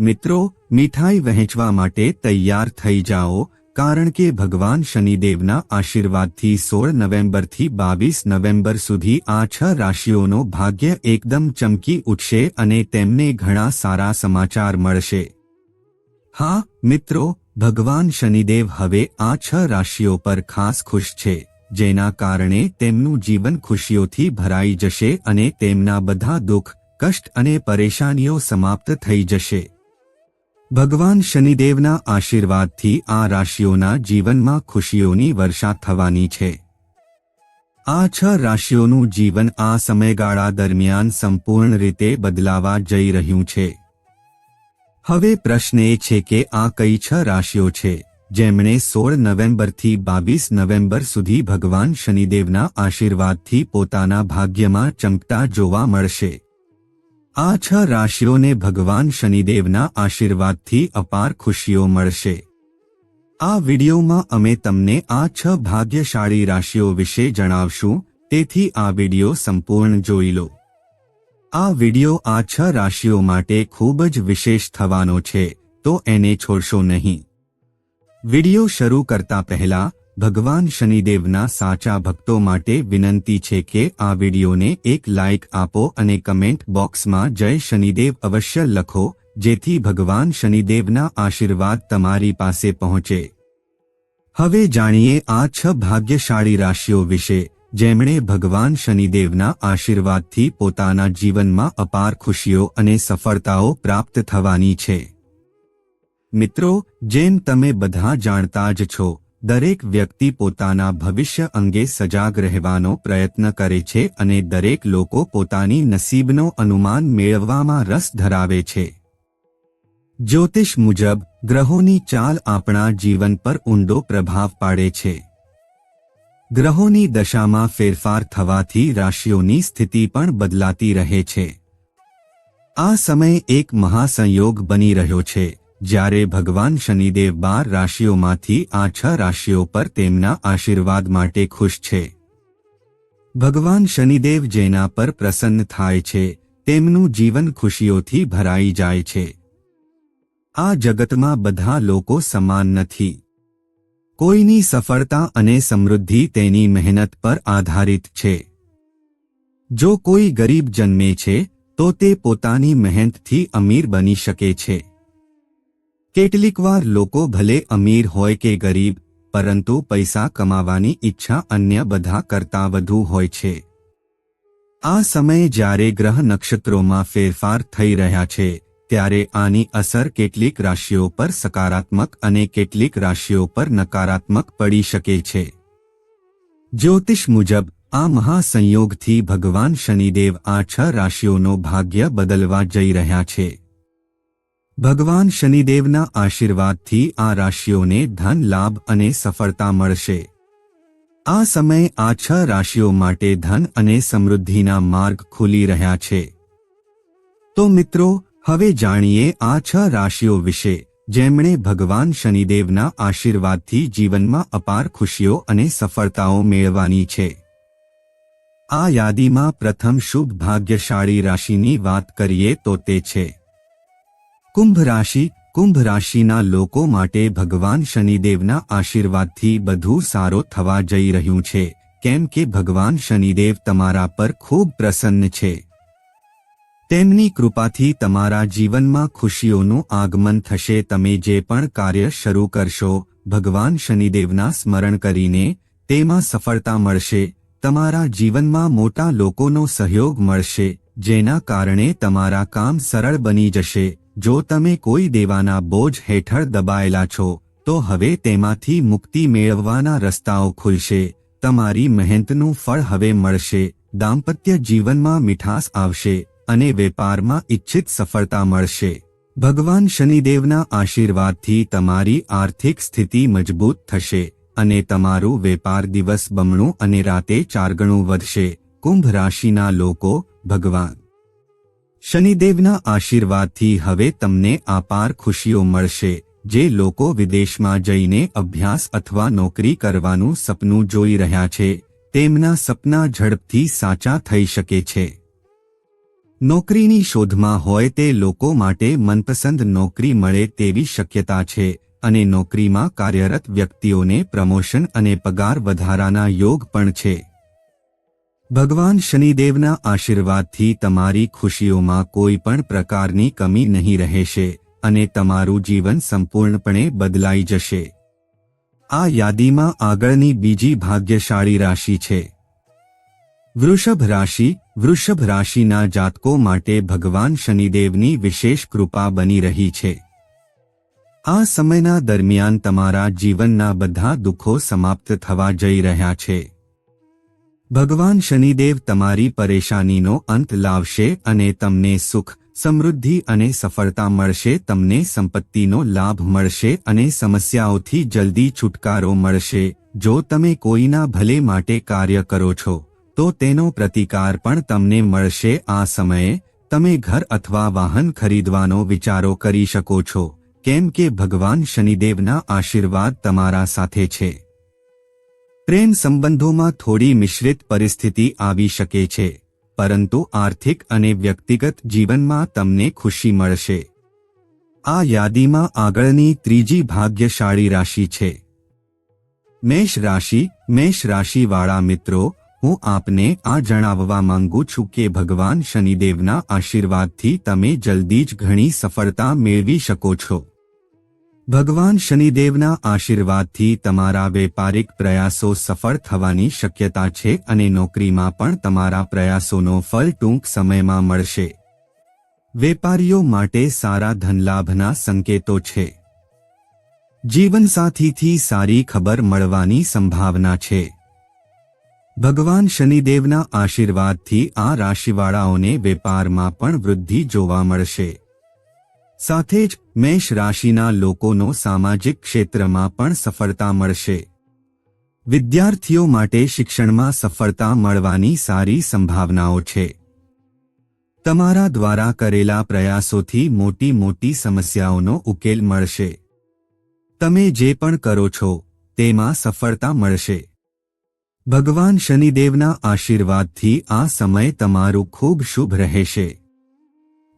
મિત્રો, મીઠાઈ વહેંચવા માટે તૈયાર થઈ જાઓ, કારણ કે ભગવાન શનિદેવના આશીર્વાદથી સોળ નવેમ્બરથી બાવીસ નવેમ્બર સુધી આ છ રાશિઓનો ભાગ્ય એકદમ ચમકી ઉઠશે અને તેમને ઘણા સારા સમાચાર મળશે. હા, મિત્રો, ભગવાન શનિદેવ હવે આ છ રાશિઓ પર ખાસ ખુશ છે, જેના કારણે તેમનું જીવન ખુશીઓથી ભરાઈ જશે અને તેમના બધા દુઃખ, કષ્ટ અને પરેશાનીઓ સમાપ્ત થઈ જશે. ભગવાન શનિદેવના આશીર્વાદથી આ રાશિઓના જીવનમાં ખુશીઓની વર્ષા થવાની છે. આ છ રાશિઓનું જીવન આ સમયગાળા દરમિયાન સંપૂર્ણ રીતે બદલાવા જઈ રહ્યું છે. હવે પ્રશ્ન એ છે કે આ કઈ છ રાશિઓ છે, જેમણે સોળ નવેમ્બરથી બાવીસ નવેમ્બર સુધી ભગવાન શનિદેવના આશીર્વાદથી પોતાના ભાગ્યમાં ચમકતા જોવા મળશે. આ છ રાશિઓને ભગવાન શનિદેવના આશીર્વાદથી અપાર ખુશીઓ મળશે. આ વિડિયોમાં અમે તમને આ છ ભાગ્યશાળી રાશિઓ વિશે જણાવશું, તેથી આ વિડિયો સંપૂર્ણ જોઈ લો. આ વિડિયો આ છ રાશિઓ માટે ખૂબ જ વિશેષ થવાનો છે, તો એને છોડશો નહીં. વિડિયો શરૂ કરતા પહેલા ભગવાન શનિદેવના સાચા ભક્તો માટે વિનંતી છે કે આ વિડિયોને એક લાઇક આપો અને કમેન્ટ બોક્સમાં જય શનિદેવ અવશ્ય લખો, જેથી ભગવાન શનિદેવના આશીર્વાદ તમારી પાસે પહોંચે. હવે જાણીએ આ છ ભાગ્યશાળી રાશિઓ વિશે, જેમણે ભગવાન શનિદેવના આશીર્વાદથી પોતાના જીવનમાં અપાર ખુશીઓ અને સફળતાઓ પ્રાપ્ત થવાની છે. મિત્રો, જેમ તમે બધા જાણતા જ છો દરેક વ્યક્તિ પોતાના ભવિષ્ય અંગે સજાગ રહેવાનો પ્રયત્ન કરે છે અને દરેક લોકો પોતાની નસીબનો અનુમાન મેળવવામાં રસ ધરાવે છે. જ્યોતિષ મુજબ, ગ્રહોની ચાલ આપણા જીવન પર ઊંડો પ્રભાવ પાડે છે. ગ્રહોની દશામાં ફેરફાર થવાથી રાશિઓની સ્થિતિ પણ બદલાતી રહે છે. આ સમય એક મહાસંયોગ બની રહ્યો છે. જ્યારે ભગવાન શનિદેવ બાર રાશિઓમાંથી આ છ રાશિઓ પર તેમના આશીર્વાદ માટે ખુશ છે. ભગવાન શનિદેવ જેના પર પ્રસન્ન થાય છે, તેમનું જીવન ખુશીઓથી ભરાઈ જાય છે. આ જગતમાં બધા લોકો સમાન નથી. કોઈની સફળતા અને સમૃદ્ધિ તેની મહેનત પર આધારિત છે. જો કોઈ ગરીબ જન્મે છે, તો તે પોતાની મહેનતથી અમીર બની શકે છે. કેટલીકવાર લોકો ભલે અમીર હોય કે ગરીબ, પરંતુ પૈસા કમાવાની ઈચ્છા અન્ય બધા કરતાં વધુ હોય છે. આ સમયે જ્યારે ગ્રહ નક્ષત્રોમાં ફેરફાર થઈ રહ્યા છે, ત્યારે આની અસર કેટલીક રાશિઓ પર સકારાત્મક અને કેટલીક રાશિઓ પર નકારાત્મક પડી શકે છે. જ્યોતિષ મુજબ, આ મહાસંયોગથી ભગવાન શનિદેવ આ છ રાશિઓનો ભાગ્ય બદલવા જઈ રહ્યા છે. ભગવાન શનિદેવના આશીર્વાદથી આ રાશિઓને ધન, લાભ અને સફળતા મળશે. આ સમય આ છ રાશિઓ માટે ધન અને સમૃદ્ધિના માર્ગ ખુલી રહ્યા છે. તો મિત્રો, હવે જાણીએ આ છ રાશિઓ વિશે, જેમણે ભગવાન શનિદેવના આશીર્વાદથી જીવનમાં અપાર ખુશીઓ અને સફળતાઓ મેળવાની છે. આ યાદીમાં પ્રથમ શુભ, ભાગ્યશાળી રાશિની વાત કરીએ તો તે છે. કુંભ રાશિ, કુંભ રાશિના લોકો માટે ભગવાન શનિદેવના આશીર્વાદથી બધું સારો થવા જઈ રહ્યું છે. કેમ કે ભગવાન શનિદેવ તમારા પર ખૂબ પ્રસન્ન છે. તેમની કૃપાથી તમારા જીવનમાં ખુશીઓનું આગમન થશે. તમે જે પણ કાર્ય શરૂ કરશો, ભગવાન શનિદેવના સ્મરણ કરીને તેમાં સફળતા મળશે. તમારા જીવનમાં મોટા લોકોનો સહયોગ મળશે, જેના કારણે તમારા કામ સરળ બની જશે. જો તમે કોઈ દેવાના બોજ હેઠળ દબાયેલા છો, તો હવે તેમાંથી મુક્તિ મેળવવાના રસ્તાઓ ખુલશે, તમારી મહેનતનું ફળ હવે મળશે, દાંપત્ય જીવનમાં મીઠાસ આવશે, અને વેપારમાં ઇચ્છિત સફળતા મળશે. ભગવાન શનિદેવના આશીર્વાદથી તમારી આર્થિક સ્થિતિ મજબૂત થશે, અને તમારું વેપાર દિવસ બમણું અને રાતે ચારગણું વધશે. કુંભ રાશિના લોકો, ભગવાન. શનિદેવના આશીર્વાદથી હવે તમને આપાર ખુશીઓ મળશે, જે લોકો વિદેશમાં જઈને અભ્યાસ અથવા નોકરી કરવાનું સપનું જોઈ રહ્યા છે, તેમના સપના ઝડપથી સાચા થઈ શકે છે. નોકરીની શોધમાં હોય તે લોકો માટે મનપસંદ નોકરી મળે તેવી શક્યતા છે, અને નોકરીમાં કાર્યરત વ્યક્તિઓને પ્રમોશન અને પગાર વધારાના યોગ પણ છે. ભગવાન શનિદેવના આશીર્વાદથી તમારી ખુશીઓમાં કોઈ પણ પ્રકારની કમી નહીં રહેશે અને તમારું જીવન સંપૂર્ણપણે બદલાઈ જશે. આ યાદીમાં આગળની બીજી ભાગ્યશાળી રાશિ છે. વૃષભ રાશિ, વૃષભ રાશિના જાતકો માટે ભગવાન શનિદેવની વિશેષ કૃપા બની રહી છે. આ સમયના દરમિયાન તમારા જીવનના બધા દુઃખો સમાપ્ત થવા જઈ રહ્યા છે. ભગવાન શનિદેવ તમારી પરેશાનીનો અંત લાવશે અને તમને સુખ, સમૃદ્ધિ અને સફળતા મળશે, તમને સંપત્તિનો લાભ મળશે અને સમસ્યાઓથી જલ્દી છુટકારો મળશે. જો તમે કોઈના ભલે માટે કાર્ય કરો છો, તો તેનો પ્રતિકાર પણ તમને મળશે. આ સમયે, તમે ઘર અથવા વાહન ખરીદવાનો વિચારો કરી શકો છો. કેમ કે ભગવાન શનિદેવના આશીર્વાદ તમારા સાથે છે. પ્રેમ સંબંધોમાં થોડી મિશ્રિત પરિસ્થિતિ આવી શકે છે, પરંતુ આર્થિક અને વ્યક્તિગત જીવનમાં તમને ખુશી મળશે. આ યાદીમાં આગળની ત્રીજી ભાગ્યશાળી રાશિ છે. મેષ રાશિ, મેષ રાશિવાળા મિત્રો, હું આપને આ જણાવવા માંગુ છું કે ભગવાન શનિદેવના આશીર્વાદથી તમે જલ્દી જ ઘણી સફળતા મેળવી શકો છો. ભગવાન શનિદેવના આશીર્વાદથી તમારા વેપારિક પ્રયાસો સફળ થવાની શક્યતા છે અને નોકરીમાં પણ તમારા પ્રયાસોનો ફળ ટૂંક સમયમાં મળશે. વેપારીઓ માટે સારા ધનલાભના સંકેતો છે. જીવનસાથીથી સારી ખબર મળવાની સંભાવના છે. ભગવાન શનિદેવના આશીર્વાદથી આ રાશિવાળાઓને વેપારમાં પણ વૃદ્ધિ જોવા મળશે. સાથે જ મેષ રાશિના લોકોનો સામાજિક ક્ષેત્રમાં પણ સફળતા મળશે. વિદ્યાર્થીઓ માટે શિક્ષણમાં સફળતા મળવાની સારી સંભાવનાઓ છે. તમારા દ્વારા કરેલા પ્રયાસોથી મોટી મોટી સમસ્યાઓનો ઉકેલ મળશે. તમે જે પણ કરો છો, તેમાં સફળતા મળશે. ભગવાન શનિદેવના આશીર્વાદથી આ સમય તમારું ખૂબ શુભ રહેશે.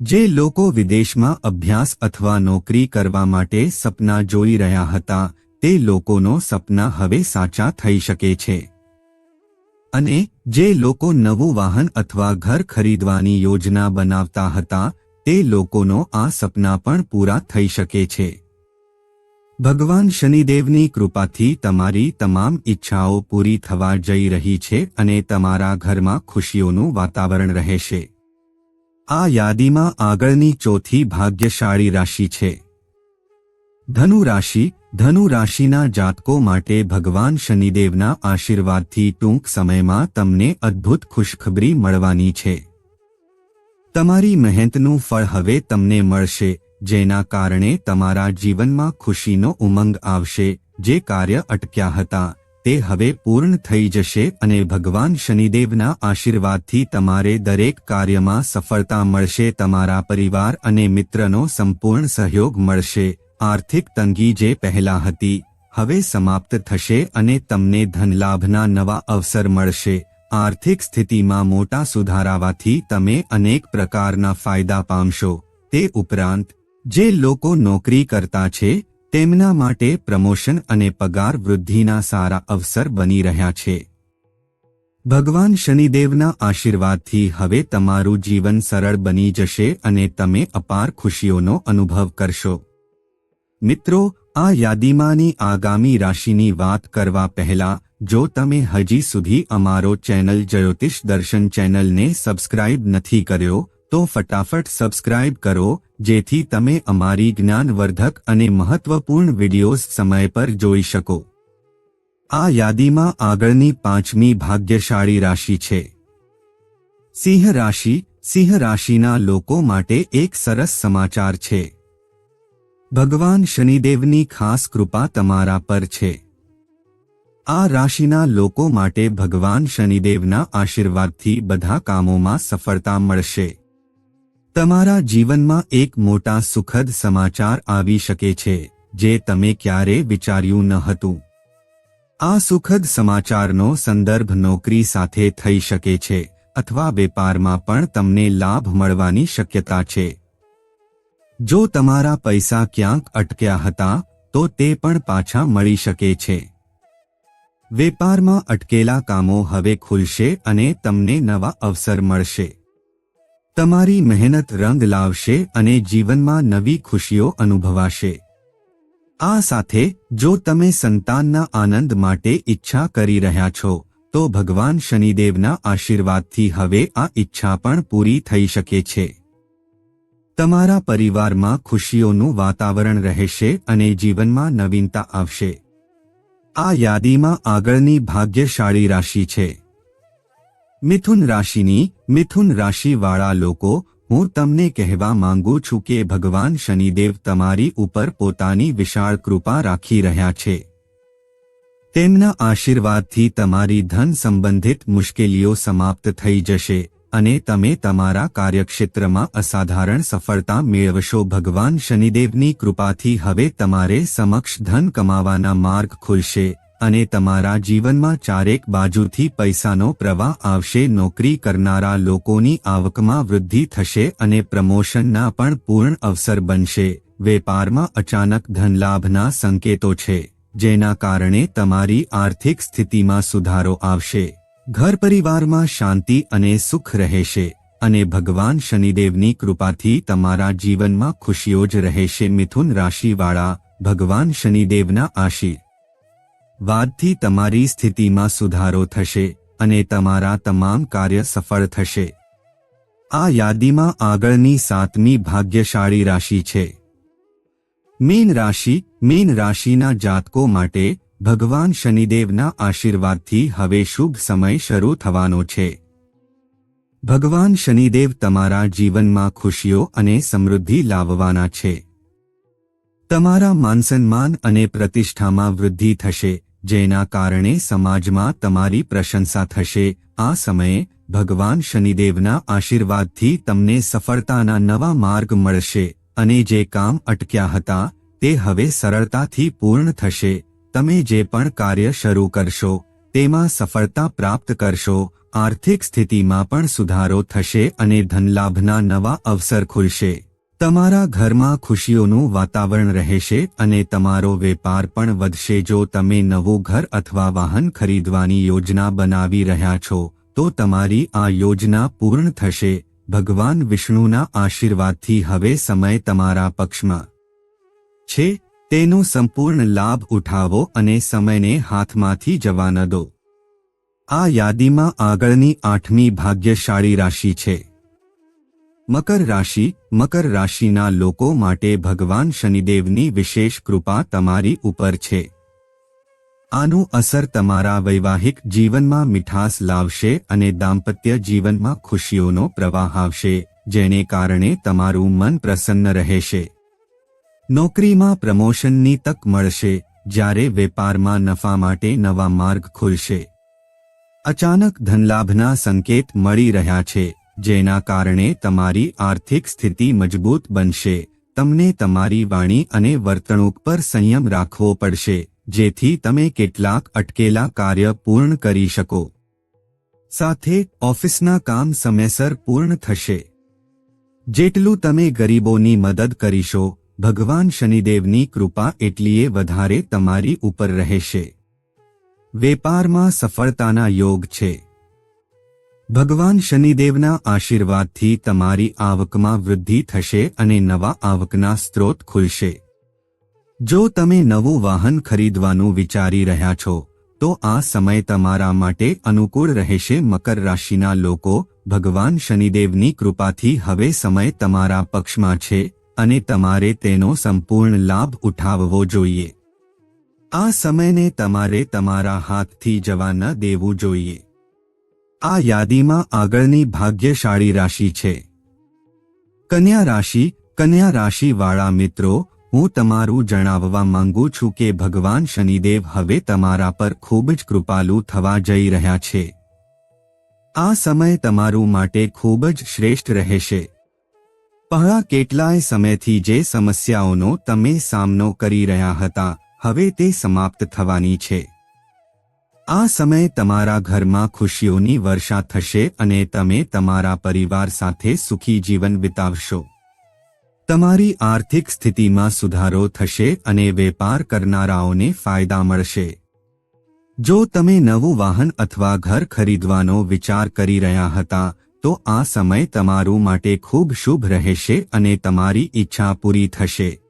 જે લોકો વિદેશમાં અભ્યાસ અથવા નોકરી કરવા માટે સપના જોઈ રહ્યા હતા, તે લોકોનો સપના હવે સાચા થઈ શકે છે. અને જે લોકો નવું વાહન અથવા ઘર ખરીદવાની યોજના બનાવતા હતા, તે લોકોનો આ સપના પણ પૂરા થઈ શકે છે. ભગવાન શનિદેવની કૃપાથી તમારી તમામ ઈચ્છાઓ પૂરી થવા જઈ રહી છે અને તમારા ઘરમાં ખુશીઓનું વાતાવરણ રહેશે. આ યાદીમાં આગળની ચોથી ભાગ્યશાળી રાશિ છે. ધનુ રાશિ, ધનુ રાશિના જાતકો માટે ભગવાન શનિદેવના આશીર્વાદથી ટૂંક સમયમાં તમને અદ્ભુત ખુશખબરી મળવાની છે. તમારી મહેનતનું ફળ હવે તમને મળશે, જેના કારણે તમારા જીવનમાં ખુશીનો ઉમંગ આવશે, જે કાર્ય અટક્યા હતા. તે હવે પૂર્ણ થઈ જશે અને ભગવાન શનિદેવના આશીર્વાદથી તમારે દરેક કાર્યમાં સફળતા મળશે, તમારા પરિવાર અને મિત્રનો સંપૂર્ણ સહયોગ મળશે. આર્થિક તંગી જે પહેલા હતી, હવે સમાપ્ત થશે અને તમને ધનલાભના નવા અવસર મળશે. આર્થિક સ્થિતિમાં મોટા સુધારાવાથી તમે અનેક પ્રકારના ફાયદા પામશો. તે ઉપરાંત, જે લોકો નોકરી કરતા છે તેમના માટે પ્રમોશન અને પગાર વૃદ્ધિના સારા અવસર બની રહ્યા છે. ભગવાન શનિદેવના આશીર્વાદથી હવે તમારું જીવન સરળ બની જશે અને તમે અપાર ખુશીઓનો અનુભવ કરશો. મિત્રો, આ યાદીમાંની આગામી રાશિની વાત કરવા પહેલા, જો તમે હજી સુધી અમારો ચેનલ જ્યોતિષ દર્શન ચેનલને સબસ્ક્રાઇબ નથી કર્યો તો ફટાફટ સબસ્ક્રાઇબ કરો, જેથી તમે અમારી જ્ઞાનવર્ધક અને મહત્વપૂર્ણ વિડિયોઝ સમય પર જોઈ શકો. આ યાદીમાં આગળની પાંચમી ભાગ્યશાળી રાશિ છે. સિંહ રાશિ, સિંહ રાશિના લોકો માટે એક સરસ સમાચાર છે. ભગવાન શનિદેવની ખાસ કૃપા તમારા પર છે. આ રાશિના લોકો માટે ભગવાન શનિદેવના આશીર્વાદથી બધા કામોમાં સફળતા મળશે. તમારા જીવનમાં એક મોટા સુખદ સમાચાર આવી શકે છે, જે તમે ક્યારે વિચાર્યું ન હતું. આ સુખદ સમાચારનો સંદર્ભ નોકરી સાથે થઈ શકે છે, અથવા વેપારમાં પણ તમને લાભ મળવાની શક્યતા છે. જો તમારા પૈસા ક્યાંક અટક્યા હતા, તો તે પણ પાછા મળી શકે છે. વેપારમાં અટકેલા કામો હવે ખુલશે અને તમને નવા અવસર મળશે. તમારી મહેનત રંગ લાવશે અને જીવનમાં નવી ખુશીઓ અનુભવાશે. આ સાથે, જો તમે સંતાનના આનંદ માટે ઈચ્છા કરી રહ્યા છો, તો ભગવાન શનિદેવના આશીર્વાદથી હવે આ ઈચ્છા પણ પૂરી થઈ શકે છે. તમારા પરિવારમાં ખુશીઓનું વાતાવરણ રહેશે અને જીવનમાં નવીનતા આવશે. આ યાદીમાં આગળની ભાગ્યશાળી રાશિ છે. મિથુન રાશિની, મિથુન રાશિવાળા લોકો, હું તમને કહેવા માંગુ છું કે ભગવાન શનિદેવ તમારી ઉપર પોતાની વિશાળ કૃપા રાખી રહ્યા છે. તેમના આશીર્વાદથી તમારી ધન સંબંધિત મુશ્કેલીઓ સમાપ્ત થઈ જશે અને તમે તમારા કાર્યક્ષેત્રમાં અસાધારણ સફળતા મેળવશો. ભગવાન શનિદેવની કૃપાથી હવે તમારે સમક્ષ ધન કમાવાના માર્ગ ખુલશે. અને તમારા જીવનમાં ચારેક બાજુથી પૈસાનો પ્રવાહ આવશે, નોકરી કરનારા લોકોની આવકમાં વૃદ્ધિ થશે અને પ્રમોશનના પણ પૂર્ણ અવસર બનશે. વેપારમાં અચાનક ધનલાભના સંકેતો છે, જેના કારણે તમારી આર્થિક સ્થિતિમાં સુધારો આવશે. ઘર પરિવારમાં શાંતિ અને સુખ રહેશે અને ભગવાન શનિદેવની કૃપાથી તમારા જીવનમાં ખુશીઓ જ રહેશે. મિથુન રાશિવાળા, ભગવાન શનિદેવના આશી વાદથી તમારી સ્થિતિમાં સુધારો થશે અને તમારા તમામ કાર્ય સફળ થશે. આ યાદીમાં આગળની સાતમી ભાગ્યશાળી રાશિ છે. મીન રાશિ, મીન રાશિના જાતકો માટે ભગવાન શનિદેવના આશીર્વાદથી હવે શુભ સમય શરૂ થવાનો છે. ભગવાન શનિદેવ તમારા જીવનમાં ખુશીઓ અને સમૃદ્ધિ લાવવાના છે. તમારા માનસન્માન અને પ્રતિષ્ઠામાં વૃદ્ધિ થશે, જેના કારણે સમાજમાં તમારી પ્રશંસા થશે. આ સમયે, ભગવાન શનિદેવના આશીર્વાદથી તમને સફળતાના નવા માર્ગ મળશે, અને જે કામ અટક્યા હતા, તે હવે સરળતાથી પૂર્ણ થશે. તમે જે પણ કાર્ય શરૂ કરશો, તેમાં સફળતા પ્રાપ્ત કરશો. આર્થિક સ્થિતિમાં પણ સુધારો થશે અને ધનલાભના નવા અવસર ખુલશે. તમારા ઘરમાં ખુશીઓનું વાતાવરણ રહેશે અને તમારો વેપાર પણ વધશે. જો તમે નવું ઘર અથવા વાહન ખરીદવાની યોજના બનાવી રહ્યા છો, તો તમારી આ યોજના પૂર્ણ થશે. ભગવાન વિષ્ણુના આશીર્વાદથી હવે સમય તમારા પક્ષમાં છે. તેનો સંપૂર્ણ લાભ ઉઠાવો અને સમયને હાથમાંથી જવા ન દો. આ યાદીમાં આગળની આઠમી ભાગ્યશાળી રાશિ છે. મકર રાશિ, મકર રાશિના લોકો માટે ભગવાન શનિદેવની વિશેષ કૃપા તમારી ઉપર છે. આનું અસર તમારા વૈવાહિક જીવનમાં મીઠાસ લાવશે અને દાંપત્ય જીવનમાં ખુશીઓનો પ્રવાહ આવશે, જેને કારણે તમારું મન પ્રસન્ન રહેશે. નોકરીમાં પ્રમોશનની તક મળશે, જ્યારે વેપારમાં નફા માટે નવા માર્ગ ખુલશે. અચાનક ધનલાભના સંકેત મળી રહ્યા છે. જેના કારણે તમારી આર્થિક સ્થિતિ મજબૂત બનશે. તમને તમારી વાણી અને વર્તણૂક પર સંયમ રાખવો પડશે, જેથી તમે કેટલાક અટકેલા કાર્ય પૂર્ણ કરી શકો. સાથે, ઓફિસના કામ સમયસર પૂર્ણ થશે. જેટલું તમે ગરીબોની મદદ કરીશો, ભગવાન શનિદેવની કૃપા એટલીએ વધારે તમારી ઉપર રહેશે. વેપારમાં સફળતાના યોગ છે. ભગવાન શનિદેવના આશીર્વાદથી તમારી આવકમાં વૃદ્ધિ થશે અને નવા આવકના સ્ત્રોત ખુલશે. જો તમે નવું વાહન ખરીદવાનું વિચારી રહ્યા છો, તો આ સમય તમારા માટે અનુકૂળ રહેશે. મકર રાશિના લોકો, ભગવાન શનિદેવની કૃપાથી હવે સમય તમારા પક્ષમાં છે અને તમારે તેનો સંપૂર્ણ લાભ ઉઠાવવો જોઈએ. આ સમયને તમારે તમારા હાથથી જવા ન દેવું જોઈએ. આ યાદીમાં આગળની ભાગ્યશાળી રાશિ છે. કન્યા રાશિ, કન્યા રાશિવાળા મિત્રો, હું તમારું જણાવવા માંગુ છું કે ભગવાન શનિદેવ હવે તમારા પર ખૂબ જ કૃપાલુ થવા જઈ રહ્યા છે. આ સમય તમારું માટે ખૂબ જ શ્રેષ્ઠ રહેશે. પહેલા કેટલાય સમયથી જે સમસ્યાઓનો તમે સામનો કરી રહ્યા હતા, હવે તે સમાપ્ત થવાની છે. આ સમયે તમારા ઘરમાં ખુશીઓની વર્ષા થશે અને તમે તમારા પરિવાર સાથે સુખી જીવન વિતાવશો. તમારી આર્થિક સ્થિતિમાં સુધારો થશે અને વેપાર કરનારાઓને ફાયદા મળશે. જો તમે નવું વાહન અથવા ઘર ખરીદવાનો વિચાર કરી રહ્યા હતા, તો આ સમય તમારું માટે ખૂબ શુભ રહેશે અને તમારી ઈચ્છા પૂરી થશે.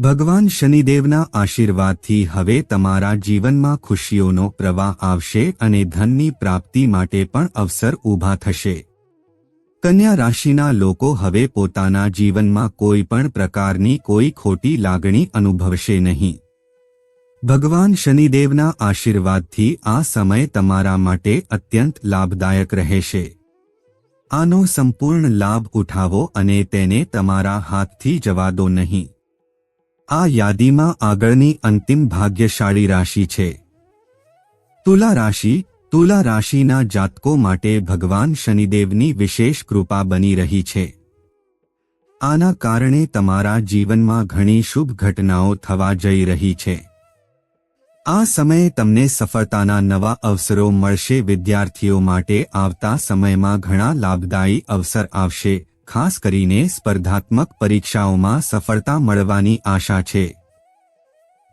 ભગવાન શનિદેવના આશીર્વાદથી હવે તમારા જીવનમાં ખુશીઓનો પ્રવાહ આવશે અને ધનની પ્રાપ્તિ માટે પણ અવસર ઊભા થશે. કન્યા રાશિના લોકો હવે પોતાના જીવનમાં કોઈ પણ પ્રકારની કોઈ ખોટી લાગણી અનુભવશે નહીં. ભગવાન શનિદેવના આશીર્વાદથી આ સમય તમારા માટે અત્યંત લાભદાયક રહેશે. આનો સંપૂર્ણ લાભ ઉઠાવો અને તેને તમારા હાથથી જવા દો નહીં. આ યાદીમાં આગળની અંતિમ ભાગ્યશાળી રાશિ છે. તુલા રાશિ, તુલા રાશિના જાતકો માટે ભગવાન શનિદેવની વિશેષ કૃપા બની રહી છે. આના કારણે તમારા જીવનમાં ઘણી શુભ ઘટનાઓ થવા જઈ રહી છે. આ સમયે તમને સફળતાના નવા અવસરો મળશે. વિદ્યાર્થીઓ માટે આવતા સમયમાં ઘણા લાભદાયી અવસર આવશે. ખાસ કરીને સ્પર્ધાત્મક પરીક્ષાઓમાં સફળતા મળવાની આશા છે.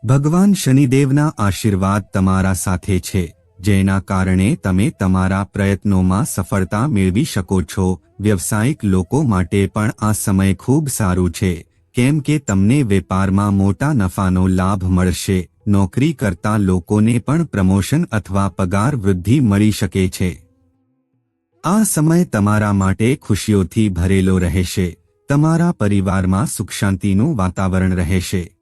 ભગવાન શનિદેવના આશીર્વાદ તમારા સાથે છે, જેના કારણે તમે તમારા પ્રયત્નોમાં સફળતા મેળવી શકો છો. વ્યવસાયિક લોકો માટે પણ આ સમય ખૂબ સારું છે, કેમ કે તમને વેપારમાં મોટા નફાનો લાભ મળશે. નોકરી કરતા લોકોને પણ પ્રમોશન અથવા પગાર વૃદ્ધિ મળી શકે છે. આ સમય તમારા માટે ખુશીઓથી ભરેલો રહેશે. તમારા પરિવારમાં સુખ શાંતિનું વાતાવરણ રહેશે.